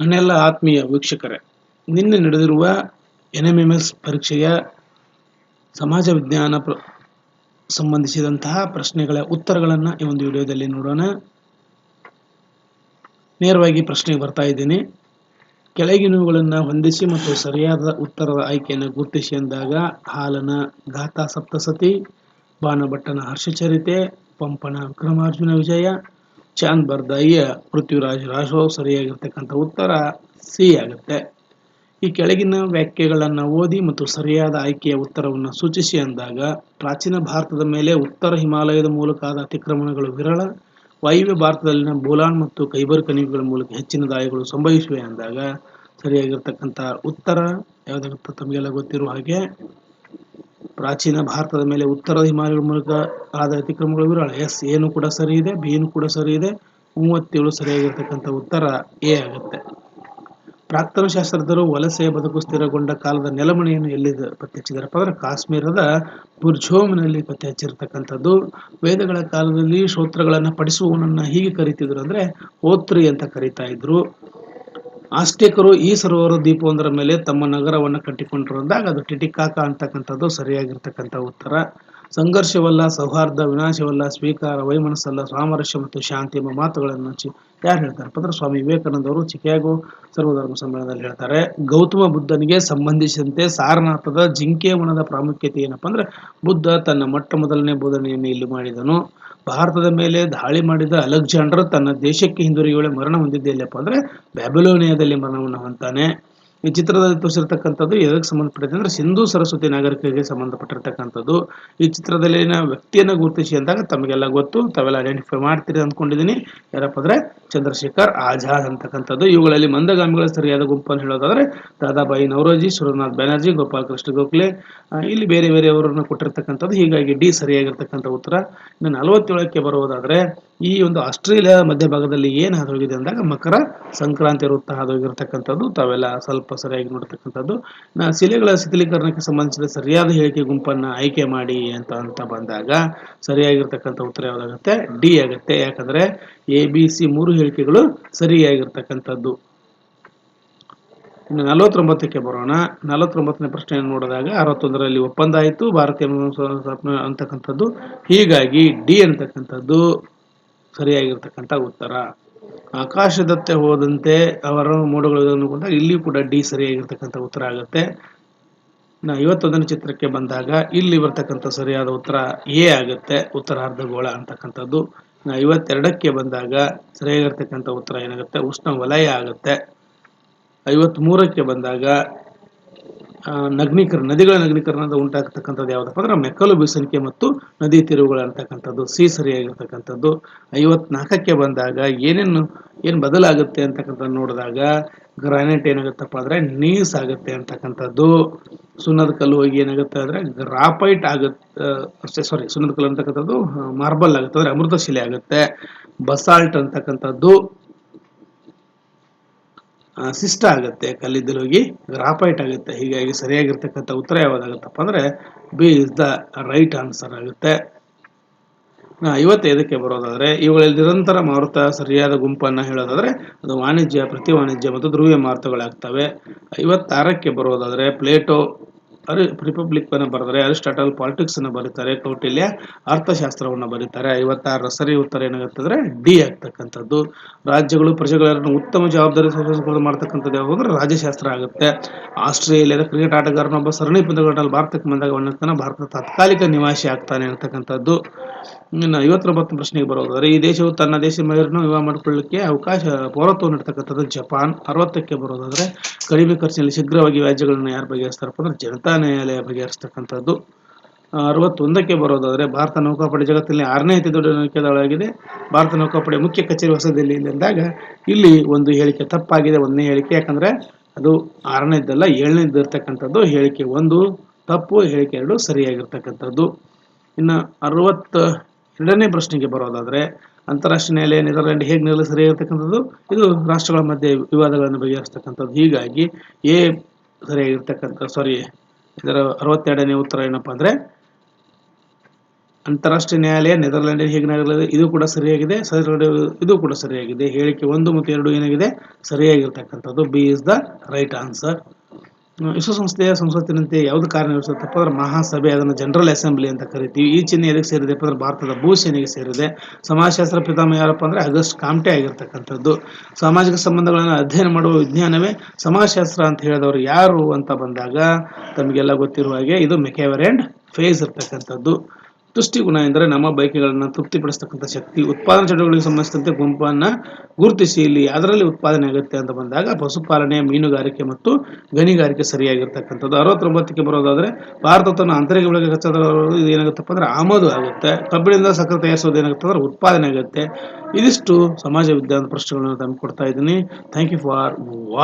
ನನ್ನೆಲ್ಲ ಆತ್ಮೀಯ ವೀಕ್ಷಕರೇ, ನಿನ್ನೆ ನಡೆದಿರುವ ಎನ್ ಎಂ ಎಂ ಎಸ್ ಪರೀಕ್ಷೆಯ ಸಮಾಜ ವಿಜ್ಞಾನ ಪ್ರ, ಸಂಬಂಧಿಸಿದಂತಹ ಪ್ರಶ್ನೆಗಳ ಉತ್ತರಗಳನ್ನು ಈ ಒಂದು ವಿಡಿಯೋದಲ್ಲಿ ನೋಡೋಣ. ನೇರವಾಗಿ ಪ್ರಶ್ನೆಗೆ ಬರ್ತಾ ಇದ್ದೀನಿ. ಕೆಳಗಿನವುಗಳನ್ನು ಹೊಂದಿಸಿ ಮತ್ತು ಸರಿಯಾದ ಉತ್ತರದ ಆಯ್ಕೆಯನ್ನು ಗುರುತಿಸಿ ಎಂದಾಗ ಹಾಲನ ಗಾಥಾ ಸಪ್ತಸತಿ, ಬಾಣಭಟ್ಟನ ಹರ್ಷಚರಿತೆ, ಪಂಪನ ವಿಕ್ರಮಾರ್ಜುನ ವಿಜಯ ಚಾಂದ್ ಬರ್ದಾಯಿಯ ಪೃಥ್ವಿರಾಜ್ ರಾಘವ್ ಸರಿಯಾಗಿರ್ತಕ್ಕಂಥ ಉತ್ತರ ಸಿ ಆಗುತ್ತೆ. ಈ ಕೆಳಗಿನ ವ್ಯಾಖ್ಯೆಗಳನ್ನು ಓದಿ ಮತ್ತು ಸರಿಯಾದ ಆಯ್ಕೆಯ ಉತ್ತರವನ್ನು ಸೂಚಿಸಿ ಅಂದಾಗ, ಪ್ರಾಚೀನ ಭಾರತದ ಮೇಲೆ ಉತ್ತರ ಹಿಮಾಲಯದ ಮೂಲಕ ಆದ ಅತಿಕ್ರಮಣಗಳು ವಿರಳ, ವಾಯುವ್ಯ ಭಾರತದಲ್ಲಿನ ಬೋಲಾನ್ ಮತ್ತು ಕೈಬರ್ ಕಣಿವೆಗಳ ಮೂಲಕ ಹೆಚ್ಚಿನ ದಾಯಗಳು ಸಂಭವಿಸಿವೆ ಅಂದಾಗ, ಸರಿಯಾಗಿರ್ತಕ್ಕಂಥ ಉತ್ತರ ಯಾವುದಾಗುತ್ತೆ ತಮಗೆಲ್ಲ ಗೊತ್ತಿರುವ ಹಾಗೆ ಪ್ರಾಚೀನ ಭಾರತದ ಮೇಲೆ ಉತ್ತರ ಹಿಮಾಲಯ ಮೂಲಕ ಆದ ಅತಿಕ್ರಮಗಳು ವಿರಳ ಎಸ್ ಏನು ಕೂಡ ಸರಿ ಇದೆ ಬಿನು ಕೂಡ ಸರಿ ಇದೆ, ಮೂವತ್ತೇಳು ಸರಿಯಾಗಿರ್ತಕ್ಕಂಥ ಉತ್ತರ ಎ ಆಗುತ್ತೆ. ಪ್ರಾಕ್ತನ ಶಾಸ್ತ್ರಜ್ಞರು ವಲಸೆ ಬದುಕು ಸ್ಥಿರಗೊಂಡ ಕಾಲದ ನೆಲಮಣಿಯನ್ನು ಎಲ್ಲಿ ಪತ್ತೆ ಹಚ್ಚಿದಾರಪ್ಪ ಅಂದ್ರೆ ಕಾಶ್ಮೀರದ ಬುರ್ಜೋಮ್ನಲ್ಲಿ ಪತ್ತೆ ಹಚ್ಚಿರ್ತಕ್ಕಂಥದ್ದು ವೇದಗಳ ಕಾಲದಲ್ಲಿ ಶ್ರೋತ್ರಗಳನ್ನು ಪಡಿಸುವವನನ್ನ ಹೀಗೆ ಕರಿತಿದ್ರು ಅಂದ್ರೆ ಓತ್ರಿ ಅಂತ ಕರೀತಾ ಇದ್ರು. ಆಸ್ಟೇಕರು ಈ ಸರೋವರ ದ್ವೀಪವೊಂದರ ಮೇಲೆ ತಮ್ಮ ನಗರವನ್ನು ಕಟ್ಟಿಕೊಂಡರು ಅಂದಾಗ ಅದು ಟಿಟಿಕಾಕ ಅಂತಕ್ಕಂಥದ್ದು ಸರಿಯಾಗಿರ್ತಕ್ಕಂಥ ಉತ್ತರ. ಸಂಘರ್ಷವಲ್ಲ, ಸೌಹಾರ್ದ, ವಿನಾಶವಲ್ಲ, ಸ್ವೀಕಾರ, ವೈಮನಸ್ಸಲ್ಲ, ಸಾಮರಸ್ಯ ಮತ್ತು ಶಾಂತಿ ಎಂಬ ಮಾತುಗಳನ್ನು ಯಾರು ಹೇಳ್ತಾರಪ್ಪ ಅಂದ್ರೆ ಸ್ವಾಮಿ ವಿವೇಕಾನಂದ ಅವರು ಚಿಕಾಗೋ ಸರ್ವಧರ್ಮ ಸಮ್ಮೇಳನದಲ್ಲಿ ಹೇಳ್ತಾರೆ, ಗೌತಮ ಬುದ್ಧನಿಗೆ ಸಂಬಂಧಿಸಿದಂತೆ ಸಾರನಾಥದ ಜಿಂಕೆ ವನದ ಪ್ರಾಮುಖ್ಯತೆ ಏನಪ್ಪ ಅಂದ್ರೆ, ಬುದ್ಧ ತನ್ನ ಮೊಟ್ಟ ಮೊದಲನೇ ಬೋಧನೆಯನ್ನು ಇಲ್ಲಿ ಮಾಡಿದನು. ಭಾರತದ ಮೇಲೆ ದಾಳಿ ಮಾಡಿದ ಅಲೆಕ್ಸಾಂಡರ್ ತನ್ನ ದೇಶಕ್ಕೆ ಹಿಂದಿರುಗಿ ಮರಣ ಹೊಂದಿದ್ದೆ ಇಲ್ಲಪ್ಪ ಅಂದ್ರೆ ಬ್ಯಾಬಿಲೋನಿಯಾದಲ್ಲಿ ಮರಣವನ್ನು ಹೊಂತಾನೆ ಈ ಚಿತ್ರದಲ್ಲಿ ತೋರಿಸಿರ್ತಕ್ಕಂಥದ್ದು ಎದಕ್ಕೆ ಸಂಬಂಧಪಟ್ಟಿದೆ ಅಂದ್ರೆ ಸಿಂಧೂ ಸರಸ್ವತಿ ನಾಗರಿಕರಿಗೆ ಸಂಬಂಧಪಟ್ಟಿರ್ತಕ್ಕಂಥದ್ದು. ಈ ಚಿತ್ರದಲ್ಲಿನ ವ್ಯಕ್ತಿಯನ್ನು ಗುರುತಿಸಿ ಅಂದಾಗ ತಮಗೆಲ್ಲ ಗೊತ್ತು, ತಾವೆಲ್ಲ ಐಡೆಂಟಿಫೈ ಮಾಡ್ತೀರಿ ಅಂದ್ಕೊಂಡಿದ್ದೀನಿ. ಯಾರಪ್ಪ ಅಂದ್ರೆ ಚಂದ್ರಶೇಖರ್ ಆಜಾದ್ ಅಂತಕ್ಕಂಥದ್ದು. ಇವುಗಳಲ್ಲಿ ಮಂದಗಾಮಿಗಳ ಸರಿಯಾದ ಗುಂಪು ಅಂತ ಹೇಳೋದಾದ್ರೆ ದಾದಾಬಾಯಿ ನವರೋಜಿ ಸುರನಾಥ್ ಬ್ಯಾನರ್ಜಿ, ಗೋಪಾಲ್ ಕೃಷ್ಣ ಗೋಖಲೆ ಇಲ್ಲಿ ಬೇರೆ ಬೇರೆಯವರನ್ನು ಕೊಟ್ಟಿರ್ತಕ್ಕಂಥದ್ದು. ಹೀಗಾಗಿ ಡಿ ಸರಿಯಾಗಿರ್ತಕ್ಕಂಥ ಉತ್ತರ. ಇನ್ನು ನಲವತ್ತೇಳಕ್ಕೆ ಬರುವುದಾದ್ರೆ ಈ ಒಂದು ಆಸ್ಟ್ರೇಲಿಯಾ ಮಧ್ಯಭಾಗದಲ್ಲಿ ಏನು ಹಾದೋಗಿದೆ ಅಂದಾಗ ಮಕರ ಸಂಕ್ರಾಂತಿ ವೃತ್ತ ಹಾದೋಗಿರತಕ್ಕಂಥದ್ದು ತಾವೆಲ್ಲ ಸ್ವಲ್ಪ ಸರಿಯಾಗಿ ನೋಡ್ತಕ್ಕಂಥದ್ದು. ಶಿಲೆಗಳ ಶಿಥಿಲೀಕರಣಕ್ಕೆ ಸಂಬಂಧಿಸಿದ ಸರಿಯಾದ ಹೇಳಿಕೆ ಗುಂಪನ್ನು ಆಯ್ಕೆ ಮಾಡಿ ಅಂತ ಅಂತ ಬಂದಾಗ ಸರಿಯಾಗಿರ್ತಕ್ಕಂಥ ಉತ್ತರ ಯಾವುದಾಗುತ್ತೆ? ಡಿ ಆಗುತ್ತೆ. ಯಾಕಂದ್ರೆ ಎ, ಬಿ, ಸಿ ಮೂರು ಹೇಳಿಕೆಗಳು ಸರಿಯಾಗಿರ್ತಕ್ಕಂಥದ್ದು. ಇನ್ನು ನಲವತ್ತೊಂಬತ್ತಕ್ಕೆ ಬರೋಣ. ನಲವತ್ತೊಂಬತ್ತನೇ ಪ್ರಶ್ನೆಯನ್ನು ನೋಡಿದಾಗ ಅರವತ್ತೊಂದರಲ್ಲಿ ಒಪ್ಪಂದ ಆಯಿತು. ಭಾರತೀಯ ಅಂತಕ್ಕಂಥದ್ದು. ಹೀಗಾಗಿ ಡಿ ಅಂತಕ್ಕಂಥದ್ದು. ಸರಿಯಾಗಿರ್ತಕ್ಕಂಥ ಉತ್ತರ. ಆಕಾಶದತ್ತೆ ಹೋದಂತೆ ಅವರ ಮೋಡಗಳು ಕೂಡ ಇಲ್ಲಿ ಕೂಡ ಡಿ ಸರಿಯಾಗಿರ್ತಕ್ಕಂಥ ಉತ್ತರ ಆಗುತ್ತೆ. ನಾ ಐವತ್ತೊಂದನೇ ಚಿತ್ರಕ್ಕೆ ಬಂದಾಗ ಇಲ್ಲಿ ಬರ್ತಕ್ಕಂಥ ಸರಿಯಾದ ಉತ್ತರ ಎ ಆಗುತ್ತೆ, ಉತ್ತರಾರ್ಧಗೋಳ ಅಂತಕ್ಕಂಥದ್ದು. ನಾ ಐವತ್ತೆರಡಕ್ಕೆ ಬಂದಾಗ ಸರಿಯಾಗಿರ್ತಕ್ಕಂಥ ಉತ್ತರ ಏನಾಗುತ್ತೆ? ಉಷ್ಣ ವಲಯ ಆಗುತ್ತೆ. ಐವತ್ತ್ ಮೂರಕ್ಕೆ ಬಂದಾಗ ನಗ್ನೀಕರಣ, ನದಿಗಳ ನಗ್ನೀಕರಣದ ಉಂಟಾಗತಕ್ಕಂಥದ್ದು ಯಾವುದಪ್ಪ ಅಂದ್ರೆ ಮೆಕ್ಕಲು ಬೀಸಣಿಕೆ ಮತ್ತು ನದಿ ತಿರುವುಗಳು ಅಂತಕ್ಕಂಥದ್ದು ಸಿ ಸರಿಯಾಗಿರ್ತಕ್ಕಂಥದ್ದು ಐವತ್ನಾಲ್ಕಕ್ಕೆ ಬಂದಾಗ ಏನೇನು, ಏನು ಬದಲಾಗುತ್ತೆ ಅಂತಕ್ಕಂಥದ್ದು ನೋಡಿದಾಗ ಗ್ರಾನೈಟ್ ಏನಾಗುತ್ತಪ್ಪ ಅಂದ್ರೆ ನೀಸ್ ಆಗುತ್ತೆ ಅಂತಕ್ಕಂಥದ್ದು. ಸುಣ್ಣದ ಕಲ್ಲು ಹೋಗಿ ಏನಾಗುತ್ತೆ ಅಂದ್ರೆ ಗ್ರಾಫೈಟ್ ಆಗುತ್ತೆ ಸಾರಿ ಸುಣ್ಣದ ಕಲ್ಲು ಅಂತಕ್ಕಂಥದ್ದು ಮಾರ್ಬಲ್ ಆಗುತ್ತೆ, ಅಂದ್ರೆ ಅಮೃತಶಿಲೆ ಆಗುತ್ತೆ. ಬಸಾಲ್ಟ್ ಅಂತಕ್ಕಂಥದ್ದು. ಸಿಸ್ಟ ಆಗುತ್ತೆ, ಕಲ್ಲಿದ್ದಲು ಹೋಗಿ ಗ್ರಾಫೈಟ್ ಆಗುತ್ತೆ. ಹೀಗಾಗಿ ಸರಿಯಾಗಿರ್ತಕ್ಕಂಥ ಉತ್ತರ ಯಾವುದಾಗುತ್ತಪ್ಪ ಅಂದ್ರೆ B is the right answer ಆಗುತ್ತೆ. ಐವತ್ತೈದಕ್ಕೆ ಬರೋದಾದರೆ, ಇವುಗಳಲ್ಲಿ ನಿರಂತರ ಮಾರುತ ಸರಿಯಾದ ಗುಂಪನ್ನು ಹೇಳೋದಾದ್ರೆ, ಅದು ವಾಣಿಜ್ಯ, ಪ್ರತಿ ವಾಣಿಜ್ಯ ಮತ್ತು ಧ್ರುವೀಯ ಮಾರುತಗಳಾಗ್ತವೆ. ಐವತ್ತಾರಕ್ಕೆ ಬರೋದಾದರೆ, ಪ್ಲೇಟೋ ಅರಿ ರಿಪಬ್ಲಿಕ್ ಅನ್ನು ಬರೆದರೆ ಅರಿಸ್ಟಾಟಲ್ ಪಾಲಿಟಿಕ್ಸ್ ಅನ್ನು ಬರೀತಾರೆ, ಕೌಟಿಲ್ಯ ಅರ್ಥಶಾಸ್ತ್ರವನ್ನು ಬರೀತಾರೆ. ಐವತ್ತಾರರ ಸರಿ ಉತ್ತರ ಏನಾಗುತ್ತಂದ್ರೆ ಡಿ ಆಗ್ತಕ್ಕಂಥದ್ದು. ರಾಜ್ಯಗಳು, ಪ್ರಜೆಗಳನ್ನು ಉತ್ತಮ ಜವಾಬ್ದಾರಿ ಮಾಡ್ತಕ್ಕಂಥದ್ದು ಯಾವಾಗ ರಾಜ್ಯಶಾಸ್ತ್ರ ಆಗುತ್ತೆ. ಆಸ್ಟ್ರೇಲಿಯಾದ ಕ್ರಿಕೆಟ್ ಆಟಗಾರನೊಬ್ಬ ಸರಣಿ ಪಂದ್ಯಗಳಲ್ಲಿ ಭಾರತಕ್ಕೆ ಬಂದಾಗ ಅವನ ಭಾರತದ ತಾತ್ಕಾಲಿಕ ನಿವಾಸಿ ಆಗ್ತಾನೆ ಅಂತಕ್ಕಂಥದ್ದು. ಇನ್ನು ಐವತ್ತೊಂಬತ್ತು ಪ್ರಶ್ನೆಗೆ ಬರೋದಾದ್ರೆ ಈ ದೇಶವು ತನ್ನ ದೇಶ ಮಹಿಳೆಯರನ್ನು ವಿವಾಹ ಮಾಡಿಕೊಳ್ಳಲಿಕ್ಕೆ ಅವಕಾಶ, ಪೌರತ್ವ ನೀಡ್ತಕ್ಕಂಥದ್ದು ಜಪಾನ್. ಅರವತ್ತಕ್ಕೆ ಬರೋದಾದ್ರೆ ಕಡಿಮೆ ಖರ್ಚಿನಲ್ಲಿ ಶೀಘ್ರವಾಗಿ ವ್ಯಾಜ್ಯಗಳನ್ನು ಯಾರು ಬಗೆಹರಿಸ್ತಾರಪ್ಪ ಅಂದ್ರೆ ಜನತಾ ನ್ಯಾಯಾಲಯ ಬಗೆಹರಿಸ್ತಕ್ಕಂಥದ್ದು. ಅರವತ್ತೊಂದಕ್ಕೆ ಬರೋದಾದರೆ ಭಾರತ ನೌಕಾಪಡೆ ಜಗತ್ತಿನಲ್ಲಿ ಆರನೇ ಅತಿ ದೊಡ್ಡ ನೌಕೆದಳಾಗಿದೆ ಭಾರತ ನೌಕಾಪಡೆ ಮುಖ್ಯ ಕಚೇರಿ ಹೊಸದಿಲ್ಲಿಯಲ್ಲಿ ಅಂದಾಗ ಇಲ್ಲಿ ಒಂದು ಹೇಳಿಕೆ ತಪ್ಪಾಗಿದೆ, ಒಂದನೇ ಹೇಳಿಕೆ. ಯಾಕಂದ್ರೆ ಅದು ಆರನೇದ್ದಲ್ಲ ಏಳನೇದ್ದು ಇರ್ತಕ್ಕಂಥದ್ದು ಹೇಳಿಕೆ ಒಂದು. ತಪ್ಪು ಹೇಳಿಕೆ ಎರಡು, ಸರಿಯಾಗಿರ್ತಕ್ಕಂಥದ್ದು. ಇನ್ನು ಅರವತ್ತ ಎರಡನೇ ಪ್ರಶ್ನೆಗೆ ಬರೋದಾದ್ರೆ, ಅಂತಾರಾಷ್ಟ್ರೀಯ ನ್ಯಾಯಾಲಯ ನೆದರ್ಲ್ಯಾಂಡ್ ಹೇಗೆ ನಿಲ್ಲಲು ಸರಿಯಾಗಿರ್ತಕ್ಕಂಥದ್ದು ಇದು ರಾಷ್ಟ್ರಗಳ ಮಧ್ಯೆ ವಿವಾದಗಳನ್ನು ಬಗೆಹರಿಸ್ತಕ್ಕಂಥದ್ದು. ಹೀಗಾಗಿ ಎ ಸರಿಯಾಗಿರ್ತಕ್ಕಂಥ ಸಾರಿ ಇದರ ಅರವತ್ತೆರಡನೇ ಉತ್ತರ ಏನಪ್ಪಾ ಅಂದ್ರೆ, ಅಂತಾರಾಷ್ಟ್ರೀಯ ನ್ಯಾಯಾಲಯ ನೆದರ್ಲ್ಯಾಂಡ್ ಹೇಗೆ ನಡೆಯಲಿದೆ ಇದು ಕೂಡ ಸರಿಯಾಗಿದೆ. ಸರಿ ಇದು ಕೂಡ ಸರಿಯಾಗಿದೆ. ಹೇಳಿಕೆ ಒಂದು ಮತ್ತು ಎರಡು ಏನಾಗಿದೆ? ಸರಿಯಾಗಿರ್ತಕ್ಕಂಥದ್ದು. B is the right answer. ವಿಶ್ವಸಂಸ್ಥೆಯ ಸಂಸತ್ತಿನಂತೆ ಯಾವುದು ಕಾರ್ಯನಿರ್ವಹಿಸುತ್ತಪ್ಪ ಅಂದ್ರೆ ಮಹಾಸಭೆ, ಅದನ್ನು ಜನರಲ್ ಅಸೆಂಬ್ಲಿ ಅಂತ ಕರಿತೀವಿ. ಈ ಚಿಹ್ನೆ ಎದಕ್ಕೆ ಸೇರಿದೆ? ಅಂದ್ರೆ ಭಾರತದ ಭೂಸೇನೆಗೆ ಸೇರಿದೆ. ಸಮಾಜಶಾಸ್ತ್ರ ಪಿತಾಮಹ ಯಾರಪ್ಪ ಅಂದ್ರೆ ಅಗಸ್ಟ್ ಕಾಮ್ಟೆ ಆಗಿರ್ತಕ್ಕಂಥದ್ದು. ಸಾಮಾಜಿಕ ಸಂಬಂಧಗಳನ್ನು ಅಧ್ಯಯನ ಮಾಡುವ ವಿಜ್ಞಾನವೇ ಸಮಾಜಶಾಸ್ತ್ರ ಅಂತ ಹೇಳಿದವರು ಯಾರು ಅಂತ ಬಂದಾಗ, ತಮಗೆಲ್ಲ ಗೊತ್ತಿರುವ ಹಾಗೆ ಇದು ಮೆಕೆವರ್ ಅಂಡ್ ಫೇಸ್ ಇರ್ತಕ್ಕಂಥದ್ದು. ತುಷ್ಟಿಗುಣ ಎಂದರೆ ನಮ್ಮ ಬಯಕೆಗಳನ್ನು ತೃಪ್ತಿಪಡಿಸ್ತಕ್ಕಂಥ ಶಕ್ತಿ. ಉತ್ಪಾದನಾ ಚಟುವಟಿಕೆಗಳಿಗೆ ಸಂಬಂಧಿಸಿದಂತೆ ಗುಂಪನ್ನು ಗುರುತಿಸಿ ಇಲ್ಲಿ ಅದರಲ್ಲಿ ಉತ್ಪಾದನೆ ಆಗುತ್ತೆ ಅಂತ ಬಂದಾಗ ಪಶುಪಾಲನೆ, ಮೀನುಗಾರಿಕೆ ಮತ್ತು ಗಣಿಗಾರಿಕೆ ಸರಿಯಾಗಿರ್ತಕ್ಕಂಥದ್ದು. ಅರವತ್ತೊಂಬತ್ತಕ್ಕೆ ಬರೋದಾದರೆ ಭಾರತ ತನ್ನ ಆಂತರಿಕ ಬಳಕೆ ಕಚ್ಚಾದ್ರೂ ಏನಾಗುತ್ತಪ್ಪ ಅಂದ್ರೆ ಆಮದು ಆಗುತ್ತೆ. ಕಬ್ಬಿಣದಿಂದ ಸಕ್ಕರೆ ತಯಾರಿಸೋದು ಏನಾಗುತ್ತೆ ಅಂದರೆ ಉತ್ಪಾದನೆ ಆಗುತ್ತೆ. ಇದಿಷ್ಟು ಸಮಾಜ ವಿಜ್ಞಾನದ ಪ್ರಶ್ನೆಗಳನ್ನು ತಮಗೆ ಕೊಡ್ತಾ ಇದ್ದೀನಿ. Thank you for